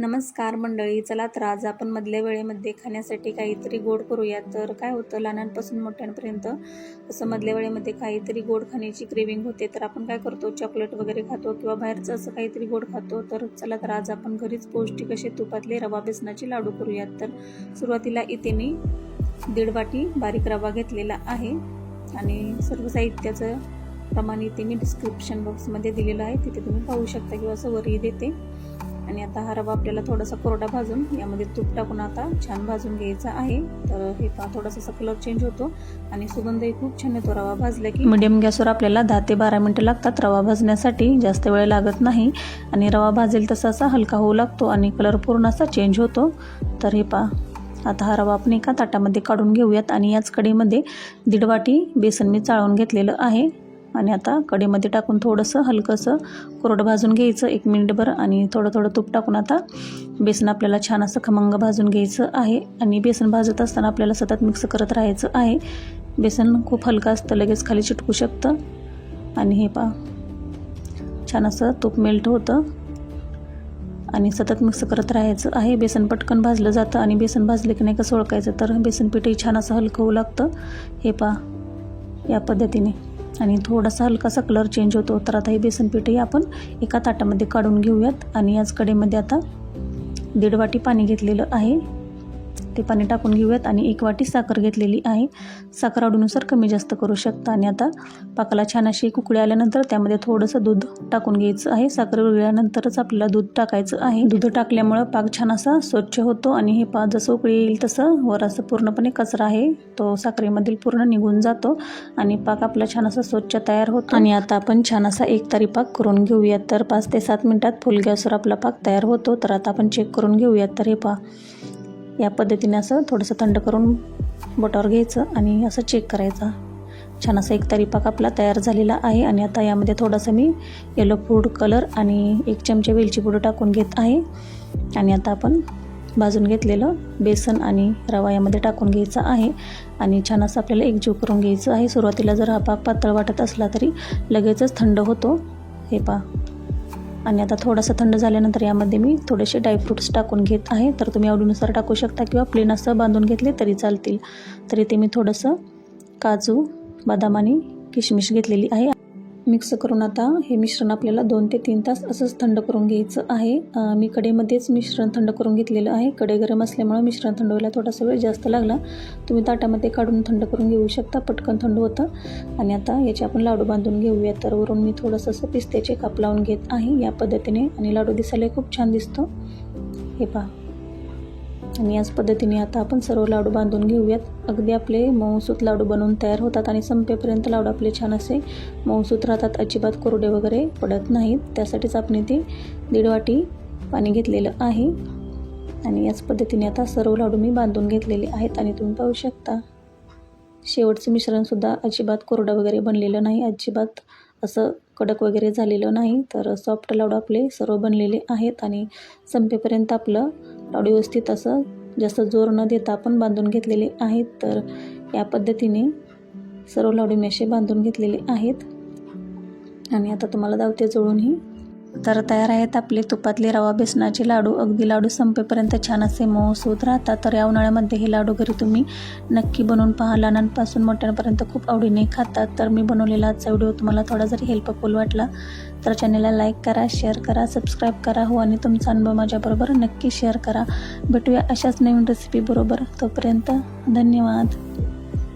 नमस्कार मंडळी चला तर आज आपण मधल्या वेळेमध्ये खाण्यासाठी काहीतरी गोड करूया तर काय होतं लहानांपासून मोठ्यांपर्यंत असं मधल्या वेळेमध्ये काहीतरी गोड खाण्याची क्रेविंग होते. तर आपण काय करतो चॉकलेट वगैरे खातो किंवा बाहेरचं असं काहीतरी गोड खातो. तर चला तर आज आपण घरीच पौष्टिक असे तुपातले रवा बेसनाचे लाडू करूयात. तर सुरुवातीला इथे मी दीड वाटी बारीक रवा घेतलेला आहे आणि सर्व साहित्याचं प्रमाण इथे मी डिस्क्रिप्शन बॉक्समध्ये दिलेलं आहे. तिथे तुम्ही पाहू शकता किंवा असं वरही देते. आणि आता हा रवा आपल्याला थोडासा कोरडा भाजून यामध्ये तूप टाकून आता छान भाजून घ्यायचा आहे. तर हे पहा थोडासा असा कलर चेंज होतो. आणि सुगंधही खूप छान येतो रवा भाजला की. मिडियम गॅसवर आपल्याला दहा ते बारा मिनटं लागतात रवा भाजण्यासाठी. जास्त वेळ लागत नाही. आणि रवा भाजेल तसा असा हलका होऊ लागतो आणि कलर पूर्ण असा चेंज होतो. तर हे पहा आता हा रवा आपण एका ताटामध्ये काढून घेऊयात. आणि याच कढईमध्ये दीड वाटी बेसन मी चाळून घेतलेलं आहे. आणि आता कढईमध्ये टाकून थोडंसं हलकंसं कोरडं भाजून घ्यायचं एक मिनिटभर आणि थोडं थोडं तूप टाकून आता बेसन आपल्याला छान असं खमंग भाजून घ्यायचं आहे. आणि बेसन भाजत असताना आपल्याला सतत मिक्स करत राहायचं आहे. बेसन खूप हलकं असतं लगेच खाली चिटकू शकतं. आणि हे पा छान असं तूप मेल्ट होतं. आणि सतत मिक्स करत राहायचं आहे. बेसन पटकन भाजलं जातं आणि बेसन भाजलं की नाही कसं ओळखायचं? तर बेसन पीठही छान असं हलकं होऊ लागतं. हे पा या पद्धतीने. आणि थोडासा हलकासा कलर चेंज होतो तर आता हे बेसन पिठंही आपण एका ताटामध्ये काढून घेऊयात. आणि याच कडेमध्ये आता दीड वाटी पाणी घेतलेलं आहे. वाटी पाणी टाकून घेऊयात आणि एक वाटी साखर घेतलेली आहे. साखर आवडीनुसार कमी जास्त करू शकता. आणि आता पाकाला छान अशी कुकडी आल्यानंतर त्यामध्ये थोडंसं दूध टाकून घ्यायचं आहे. साखर विरघळल्यानंतरच आपल्याला दूध टाकायचं आहे. दूध टाकल्यामुळं पाक छान असा स्वच्छ होतो आणि हे पाक जसं उकळी येईल तसं वर असं पूर्णपणे कचरा आहे. तो साखरेमधील पूर्ण निघून जातो आणि पाक आपला छान असा स्वच्छ तयार होतो. आणि आता आपण छान असा एक तारी पाक करून घेऊयात. तर पाच ते सात मिनिटात फुल गॅसवर आपला पाक तयार होतो. तर आता आपण चेक करून घेऊयात. तर हे पा या पद्धतीने असं थोडंसं थंड करून बोटावर घ्यायचं आणि असं चेक करायचं. छान असा एक तरी पाक आपला तयार झालेला आहे आणि आता यामध्ये थोडासा मी येलो फूड कलर आणि एक चमचे वेलची पूड टाकून घेत आहे. आणि आता आपण भाजून घेतलेलं बेसन आणि रवा यामध्ये टाकून घ्यायचा आहे. आणि छान असं आपल्याला एकजीव करून घ्यायचं आहे. सुरुवातीला जर हा पाक पातळ वाटत असला तरी लगेचच थंड होतो. हे पा आणि आता थोडासा थंड झाल्यानंतर यामध्ये मी थोडेसे ड्रायफ्रूट्स टाकून घेत आहे. तर तुम्ही आवडीनुसार टाकू शकता किंवा प्लेन असं बांधून घेतले तरी चालतील. तरी ते मी थोडंसं काजू बदाम आणि किशमिश घेतलेली आहे. मिक्स करून आता हे मिश्रण आपल्याला दोन ते तीन तास असंच थंड करून घ्यायचं आहे. मी कडेमध्येच मिश्रण थंड करून घेतलेलं आहे. कडे गरम असल्यामुळं मिश्रण थंड व्हायला थोडासा वेळ जास्त लागला. तुम्ही ताटामध्ये काढून थंड करून घेऊ शकता. पटकन थंड होतं. आणि आता याचे आपण लाडू बांधून घेऊया. तर वरून मी थोडंसं असं पिस्त्याचे काप लावून घेत आहे. या पद्धतीने आणि लाडू दिसायला खूप छान दिसतो. हे पहा. आणि याच पद्धतीने आता आपण सर्व लाडू बांधून घेऊयात. अगदी आपले मऊसूत लाडू बनवून तयार होतात आणि संपेपर्यंत लाडू आपले छान असे मऊसूत राहतात. अजिबात कोरडे वगैरे पडत नाहीत. त्यासाठीच आपण इथे दीड वाटी पाणी घेतलेलं आहे. आणि याच पद्धतीने आता सर्व लाडू मी बांधून घेतलेले आहेत आणि तुम्ही पाहू शकता. शेवटचं मिश्रणसुद्धा अजिबात कोरडं वगैरे बनलेलं नाही. अजिबात असं कडक वगैरे झालेलं नाही. तर सॉफ्ट लाडू आपले सर्व बनलेले आहेत आणि संपेपर्यंत आपलं व्यवस्थित असं जास्त जोर न देता आपण बांधून घेतलेले आहेत. तर या पद्धतीने सर्व लाडू मी असे बांधून घेतलेले आहेत. आणि आता तुम्हाला दावते जवळूनही तर तयार आहेत आपले तुपातले रवा बेसनाचे लाडू. अगदी लाडू संपेपर्यंत छान असे मऊसूत राहतात. तर या उन्हाळ्यामध्ये हे लाडू घरी तुम्ही नक्की बनवून पहा. लहानांपासून मोठ्यांपर्यंत खूप आवडीने खातात. तर मी बनवलेला आजचा व्हिडिओ तुम्हाला थोडा जरी हेल्पफुल वाटला तर चॅनलला लाईक करा शेअर करा सबस्क्राईब करा हो आणि तुमचा अनुभव माझ्याबरोबर नक्की शेअर करा. भेटूया अशाच नवीन रेसिपीबरोबर तोपर्यंत धन्यवाद.